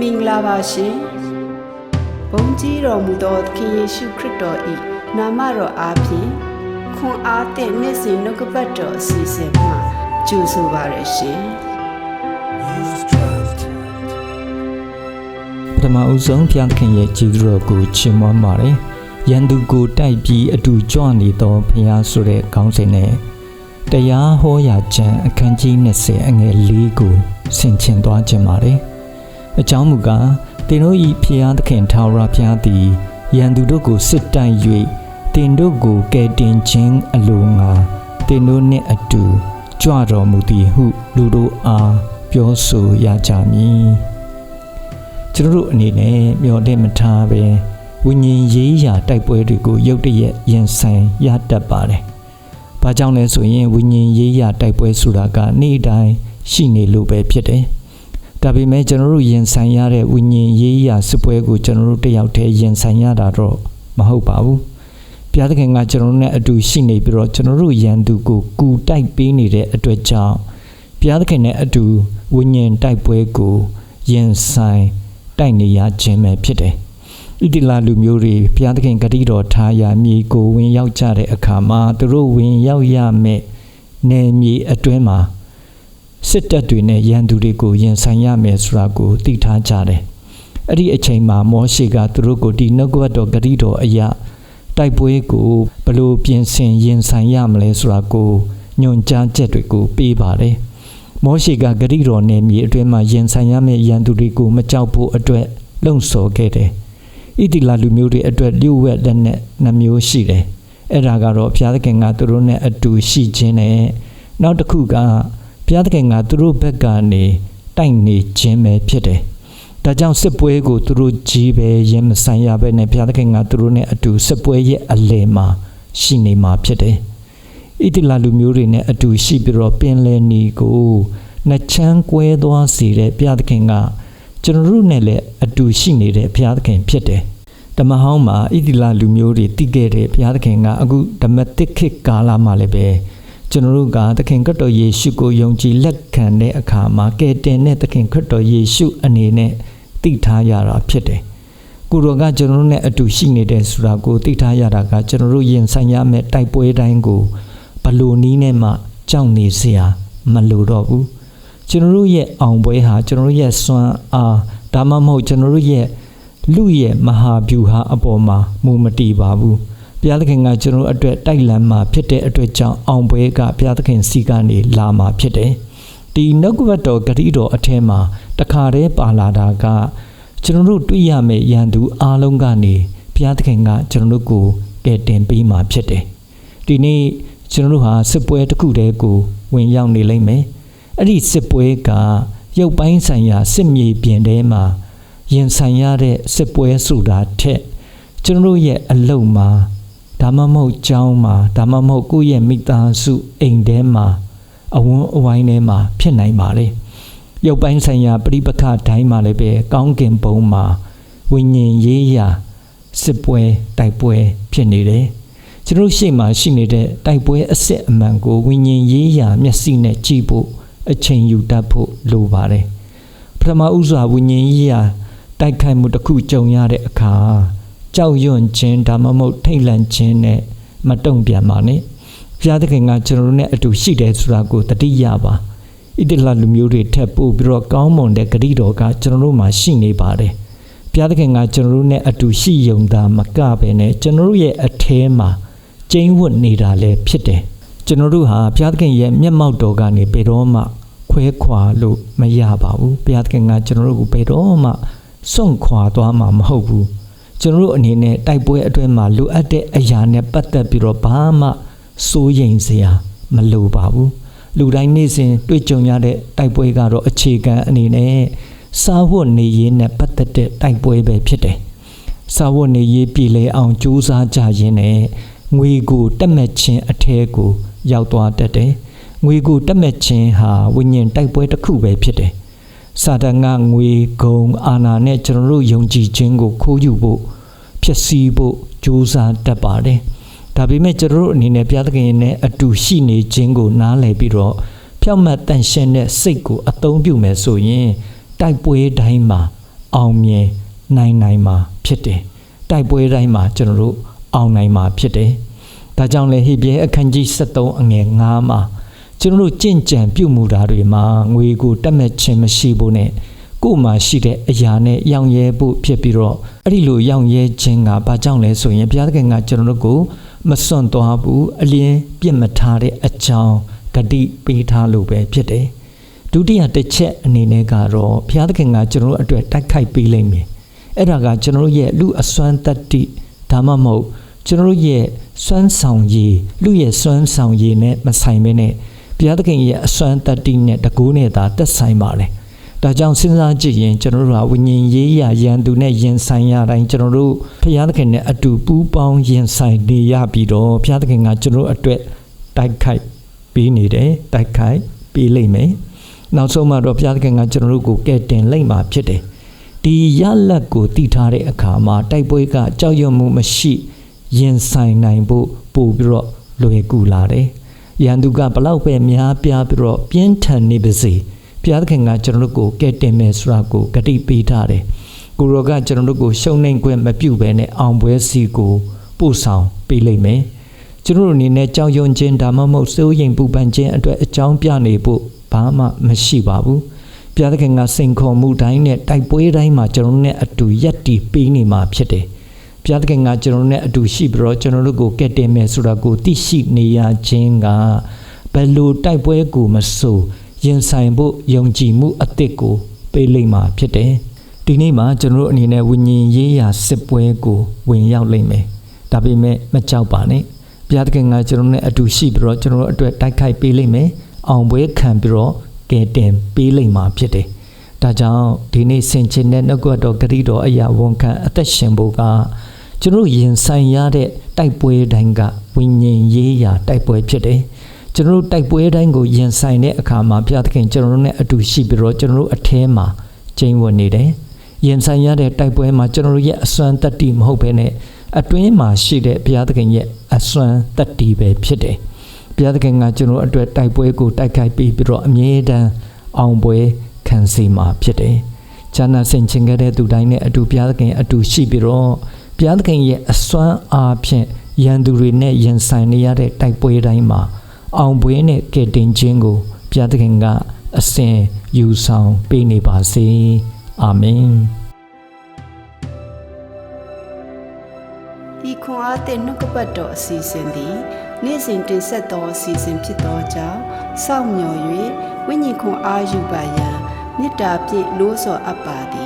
မင်္ဂလာပါရှင်ဘုန်းကြီးတော်မူသောသခင်ယေရှုခရစ်တော်၏နာမတော်အားဖြင့်ခွန်အားသည့်နေ့စဉ်နှုတ်ကပတ်တော်အစီအစဉ်မှာကြိုဆိုပါရရှင်ပထမအဦးဆုံးဖျားခင်ရဲ့ကျေးဇူးတော်ကိုချီးမွမ်းပါတယ်။ရန်သူကိုတိုက်ပြီးအတူကြွနေသောဖျားဆိုတဲ့ခေါင်းစဉ်နဲ့တရားဟောရာကျမ်းအခန်းကြီး20အငယ်၄ကိုဆင်ခြင်သွားခြင်းပါတယ်။ အကြောင်းမူကားတင်တို့ဤဖျားသခင်ထာဝရဖျားသည်ရန်သူတို့ကိုစစ်တိုက်၍တင်တို့ကိုကယ်တင်ခြင်းအလိုငါတင်တို့နှင့်အတူကြွတော်မူသည်ဟု လူတို့အားပြောဆိုရကြမည်။ကျွန်တော်တို့အနေနဲ့မျော်လင့်မထားပဲဝိညာဉ်ရေးရာတိုက်ပွဲတွေကိုရုတ်တရက်ရင်ဆိုင်ရတတ်ပါတယ်။ဘာကြောင့်လဲဆိုရင်ဝိညာဉ်ရေးရာတိုက်ပွဲဆိုတာကနေ့တိုင်းရှိနေလို့ပဲဖြစ်တယ်။ ဒါပေမဲ့ကျွန်တော်တို့ရင်ဆိုင်ရတဲ့ဝိညာဉ်ရေးရာစစ်ပွဲကိုကျွန်တော်တို့တယောက်တည်းရင်ဆိုင်ရတာတော့မဟုတ်ပါဘူး။ဘုရားသခင်ကကျွန်တော်တို့နဲ့အတူရှိနေပြီးတော့ကျွန်တော်တို့ယံသူကိုကူတိုက်ပေးနေတဲ့အတွက်ကြောင့်ဘုရားသခင်နဲ့အတူဝိညာဉ်တိုက်ပွဲကိုရင်ဆိုင်တိုက်နေရခြင်းပဲဖြစ်တယ်။ဣတိလလူမျိုးတွေဘုရားသခင်ဂတိတော်ထားရာမြေကိုဝင်ရောက်ကြတဲ့အခါမှာသူတို့ဝင်ရောက်ရမယ့်နယ်မြေအတွင်းမှာ စစ်တပ်တွေနဲ့ရန်သူတွေကိုရင်ဆိုင်ရမယ်ဆိုတာကိုသိထားကြတယ်။အဲ့ဒီအချိန်မှာမောရှေကသူတို့ကိုဒီနှုတ်ကပတ်တော်ဂတိတော်အရာတိုက်ပွဲကိုဘယ်လိုပြင်ဆင်ရင်ဆိုင်ရမလဲဆိုတာကိုညွှန်ကြားချက်တွေကိုပေးပါတယ်။မောရှိကဂရိတော်နယ်မြေအတွင်းမှာရင်ဆိုင်ရမယ့်ရန်သူတွေကိုမကြောက်ဖို့အတွက်လှုံ့ဆော်ခဲ့တယ်။ဣတိလလူမျိုးတွေအတွက်လျှို့ဝှက်လက်နဲ့နှမျိုးရှိတယ်။အဲ့ဒါကတော့ဘုရားသခင်ကသူတို့နဲ့အတူရှိခြင်းနဲ့နောက်တစ်ခုက ဘုရားသခင်ကသူတို့ဘက်ကနေတိုက်နေခြင်းပဲဖြစ်တယ်။ဒါကြောင့်စစ်ပွဲကိုသူတို့ကြီးပဲရင်မဆိုင်ရဘဲနဲ့ဘုရားသခင်ကသူတို့နဲ့အတူစစ်ပွဲရဲ့အလယ်မှာရှိနေမှာဖြစ်တယ်။ဣတိလလူမျိုးတွေနဲ့အတူရှိပြီးတော့ပင်လယ်နီကိုနှစ်ချမ်းကွဲသွားစေတဲ့ဘုရားသခင်ကကျွန်တော်တို့နဲ့လည်းအတူရှိနေတဲ့ဘုရားသခင်ဖြစ်တယ်။ဓမ္မဟောင်းမှာဣတိလလူမျိုးတွေတည်ခဲ့တဲ့ဘုရားသခင်ကအခုဓမ္မတစ်ခေတ်ကာလမှာလည်းပဲ ကျွန်တော်တို့ကသခင်ခရစ်တော်ယေရှုကိုယုံကြည်လက်ခံတဲ့အခါမှာကယ်တင်တဲ့သခင်ခရစ်တော်ယေရှုအနေနဲ့သိထားရတာဖြစ်တယ်။ကိုတော်ကကျွန်တော်တို့နဲ့အတူရှိနေတယ်ဆိုတာကိုသိထားရတာကကျွန်တော်တို့ရင်ဆိုင်ရမယ့်တိုက်ပွဲတိုင်းကိုဘလို့နီးနဲ့မှကြောက်နေစရာမလိုတော့ဘူး။ကျွန်တော်တို့ရဲ့အောင်ပွဲဟာကျွန်တော်တို့ရဲ့စွမ်းအားဒါမှမဟုတ်ကျွန်တော်တို့ရဲ့လူရဲ့မဟာဗျူဟာအပေါ်မှာမူမတည်ပါဘူး။ ဘုရားသခင်ကကျွန်တော်တို့အတွက်တိုက်လန်းမှာဖြစ်တဲ့အတွက်ကြောင့်အောင်ပွဲကဘုရားသခင်စီကနေလာမှာဖြစ်တယ်ဒီနှုတ်ကပတ်တော်ဂတိတော်အထက်မှာတခါတည်းပါလာတာကကျွန်တော်တို့တွေ့ရမယ့်ရန်သူအားလုံးကနေဘုရားသခင်ကကျွန်တော်တို့ကိုကယ်တင်ပေးမှာဖြစ်တယ်။ဒီနေ့ကျွန်တော်တို့ဟာစစ်ပွဲတစ်ခုတည်းကိုဝင်ရောက်နေလိမ့်မယ်။အဲ့ဒီစစ်ပွဲကရုပ်ပိုင်းဆိုင်ရာစစ်မြေပြင်ထဲမှာရင်ဆိုင်ရတဲ့စစ်ပွဲဆိုတာထက်ကျွန်တော်တို့ရဲ့အလုံမှာ ဒါမှမဟုတ်ကြောင်းမှာဒါမှမဟုတ်ကိုယ့်ရဲ့မိသားစုအိမ်ထဲမှာအဝန်းအဝိုင်းထဲမှာဖြစ်နိုင်ပါလေ။ရုပ်ပိုင်းဆိုင်ရာပြိပခတိုင်းမှာလည်းပဲကောင်းကင်ဘုံမှာဝိညာဉ်ရေးရာစစ်ပွဲတိုက်ပွဲဖြစ်နေတယ်ကျွန်တော်တို့ရှေ့မှာရှိနေတဲ့တိုက်ပွဲအစစ်အမှန်ကိုဝိညာဉ်ရေးရာမျက်စိနဲ့ကြည့်ဖို့အချိန်ယူတတ်ဖို့လိုပါတယ်ပထမဥစွာဝိညာဉ်ရေးရာတိုက်ခိုက်မှုတစ်ခုကြုံရတဲ့အခါ ကြောက်ရွံ့ခြင်းဒါမှမဟုတ်ထိတ်လန့်ခြင်းနဲ့မတုံ့ပြန်ပါနဲ့ဘုရားသခင်ကကျွန်တော်တို့နဲ့အတူရှိတယ်ဆိုတာကိုတတိယပါဣတလလူမျိုးတွေထက်ပိုပြီးတော့ကောင်းမွန်တဲ့ဂရိတော်ကကျွန်တော်တို့မှာရှိနေပါတယ်။ဘုရားသခင်ကကျွန်တော်တို့နဲ့အတူရှိယုံတာမကပဲနဲ့ကျွန်တော်တို့ရဲ့အထဲမှာကျင်းဝတ်နေတာလည်းဖြစ်တယ်။ကျွန်တော်တို့ဟာဘုရားသခင်ရဲ့မျက်မှောက်တော်ကနေဘယ်တော့မှခွဲခွာလို့မရပါဘူး။ဘုရားသခင်ကကျွန်တော်တို့ကိုဘယ်တော့မှစွန့်ခွာသွားမှာမဟုတ်ဘူး။ ကျွန်တော်တို့အနေနဲ့တိုက်ပွဲအတွင်းမှာလိုအပ်တဲ့အရာနဲ့ပတ်သက်ပြီးတော့ဘာမှစိုးရိမ်စရာမလိုပါဘူး။လူတိုင်းနေ့စဉ်တွေ့ကြုံရတဲ့တိုက်ပွဲကတော့အခြေခံအနေနဲ့စာဝတ်နေရေးနဲ့ပတ်သက်တဲ့တိုက်ပွဲပဲဖြစ်တယ်။စာဝတ်နေရေးပြည်လဲအောင်ကြိုးစားကြရင်းနဲ့ငွေကိုတက်မဲ့ခြင်းအထဲကို ရောက်သွားတတ်တယ်။ငွေကိုတက်မဲ့ခြင်းဟာဝိညာဉ်တိုက်ပွဲတစ်ခုပဲဖြစ်တယ်။ စာတန်ကငွေဂုံအာနာနဲ့ကျွန်တော်တို့ယုံကြည်ခြင်းကိုခိုးယူဖို့ဖြစ်စည်းဖို့ကြိုးစားတတ်ပါတယ်။ဒါပေမဲ့ကျွန်တော်တို့အနေနဲ့ဘုရားသခင်နဲ့အတူရှိနေခြင်းကိုနားလည်ပြီးတော့ဖြောက်မှတ်တန်ရှင်းတဲ့စိတ်ကိုအသုံးပြုမယ်ဆိုရင်တိုက်ပွဲတိုင်းမှာအောင်မြင်နိုင်နိုင်မှာဖြစ်တယ်တိုက်ပွဲတိုင်းမှာကျွန်တော်တို့အောင်နိုင်မှာဖြစ်တယ်ဒါကြောင့်လေဟေဘရဲအခန်းကြီး73အငယ်9မှာ ကျွန်တော်တို့ကြင့်ကြံပြုမှုတာတွေမှာငွေကိုတက်မဲ့ခြင်းမရှိဖို့နဲ့ကိုယ်မှာရှိတဲ့အရာနဲ့ရောင်ရဲဖို့ဖြစ်ပြီးတော့အဲ့ဒီလိုရောင်ရဲခြင်းကဘာကြောင့်လဲဆိုရင်ဘုရားသခင်ကကျွန်တော်တို့ကိုမစွန့်သွားဘူးအလင်းပြစ်မထားတဲ့အကြောင်းဂတိပေးထားလို့ပဲဖြစ်တယ်ဒုတိယတစ်ချက်အနေနဲ့ကတော့ဘုရားသခင်ကကျွန်တော်တို့အတွက်တိုက်ခိုက်ပေးလိမ့်မယ်အဲ့ဒါကကျွန်တော်တို့ရဲ့လူအစွမ်းတတ္တိဒါမှမဟုတ်ကျွန်တော်တို့ရဲ့စွမ်းဆောင်ရည်လူရဲ့စွမ်းဆောင်ရည်နဲ့မဆိုင်ဘဲနဲ့ ဘုရားသခင်ရဲ့အစွမ်းတတ္တိနဲ့တကူးနဲ့သာသက်ဆိုင်ပါတယ်ဒါကြောင့်စဉ်းစားကြည့်ရင်ကျွန်တော်တို့ကဝိညာဉ်ရေးရရန်သူနဲ့ရင်ဆိုင်ရတိုင်းကျွန်တော်တို့ဘုရားသခင်နဲ့အတူပူးပေါင်းရင်ဆိုင်နေရပြီးတော့ဘုရားသခင်ကကျွန်တော်တို့အတွက်တိုက်ခိုက်ပေးနေတယ်တိုက်ခိုက်ပေးလိမ့်မယ်နောက်ဆုံးမှာတော့ဘုရားသခင်ကကျွန်တော်တို့ကိုကယ်တင်လိမ့်မှာဖြစ်တယ်ဒီရလက်ကိုတည်ထားတဲ့အခါမှာတိုက်ပွဲကကြောက်ရွံ့မှုမရှိရင်ဆိုင်နိုင်ဖို့ပို့ပြီးတော့လွယ်ကူလာတယ် ရန်သူကဘလောက်ပဲများပြားပြီးတော့ပြင်းထန်နေပါစေဘုရားသခင်ကကျွန်တော်တို့ကိုကယ်တင်မယ်ဆိုတာကိုဂတိပေးထားတယ်ကိုရောကကျွန်တော်တို့ကိုရှုံနှိမ်ခွင့်မပြုဘဲနဲ့အောင်ပွဲစီကိုပို့ဆောင်ပေးလိမ့်မယ်ကျွန်တော်တို့အနေနဲ့ကြောက်ရွံ့ခြင်းဒါမှမဟုတ်စိုးရိမ်ပူပန်ခြင်းအတွက်အကြောင်းပြနေဖို့ဘာမှမရှိပါဘူးဘုရားသခင်ကစိန်ခေါ်မှုတိုင်းနဲ့တိုက်ပွဲတိုင်းမှာကျွန်တော်တို့နဲ့အတူရက်တည်ပေးနေမှာဖြစ်တယ် ဘုရားသခင်ကကျွန်တော်တို့နဲ့အတူရှိပြီးတော့ကျွန်တော်တို့ကိုကယ်တင်မယ်ဆိုတာကိုသိရှိနေရခြင်းကဘယ်လိုတိုက်ပွဲကိုမဆိုရင်ဆိုင်ဖို့ယုံကြည်မှုအသစ်ကိုပေးလိမ့်မှာဖြစ်တယ်ဒီနေ့မှာကျွန်တော်တို့အနေနဲ့ဝိညာဉ်ရေးရာစစ်ပွဲကိုဝင်ရောက်လိမ့်မယ်ဒါပေမဲ့မကြောက်ပါနဲ့ဘုရားသခင်ကကျွန်တော်တို့နဲ့အတူရှိပြီးတော့ကျွန်တော်တို့အတွက်တိုက်ခိုက်ပေးလိမ့်မယ်အောင်ပွဲခံပြီးတော့ကယ်တင်ပေးလိမ့်မှာဖြစ်တယ်ဒါကြောင့်ဒီနေ့ဆင်ခြင်တဲ့နှုတ်ကပတ်တော်ဂရိတော်အရာဝန်ခံအသက်ရှင်ဖို့က ကျွန်တော်တို့ရင်ဆိုင်ရတဲ့တိုက်ပွဲတိုင်းကဝိညာဉ်ရေးရာတိုက်ပွဲဖြစ်တယ်ကျွန်တော်တို့တိုက်ပွဲတိုင်းကိုရင်ဆိုင်တဲ့အခါမှာဘုရားသခင်ကျွန်တော်တို့နဲ့အတူရှိပြီးတော့ကျွန်တော်တို့အထဲမှာကျင်းဝင်နေတယ်ရင်ဆိုင်ရတဲ့တိုက်ပွဲမှာကျွန်တော်တို့ရဲ့အစွမ်းတတ္တိမဟုတ်ဘဲနဲ့အတွင်းမှာရှိတဲ့ဘုရားသခင်ရဲ့အစွမ်းတတ္တိပဲဖြစ်တယ်ဘုရားသခင်ကကျွန်တော်အတွက်တိုက်ပွဲကိုတိုက်ခိုက်ပြီးပြီးတော့အမြဲတမ်းအောင်ပွဲခံစေမှာဖြစ်တယ်။ဈာနာဆင်ခြင်ခဲ့တဲ့သူတိုင်းနဲ့အတူဘုရားသခင်အတူရှိပြီးတော့ ဘုရားသခင်ရဲ့အစွမ်းအားဖြင့်ရန်သူတွေနဲ့ရင်ဆိုင်နေရတဲ့တိုက်ပွဲတိုင်းမှာအောင်ပွဲနဲ့ကယ်တင်ခြင်းကိုဘုရားသခင်ကအစဉ်ယူဆောင်ပေးနေပါစေ။အာမင်။ဤခွန်အားသည့်နှုတ်ကပတ်တော်အစီအစဉ်သည်နေ့စဉ်တင်ဆက်သောအစီအစဉ်ဖြစ်သောကြောင့်စောင့်မျှော်၍ဝိညာဉ်ခွန်အားယူပါရန်မေတ္တာဖြင့်လို့ဆော်အပ်ပါသည်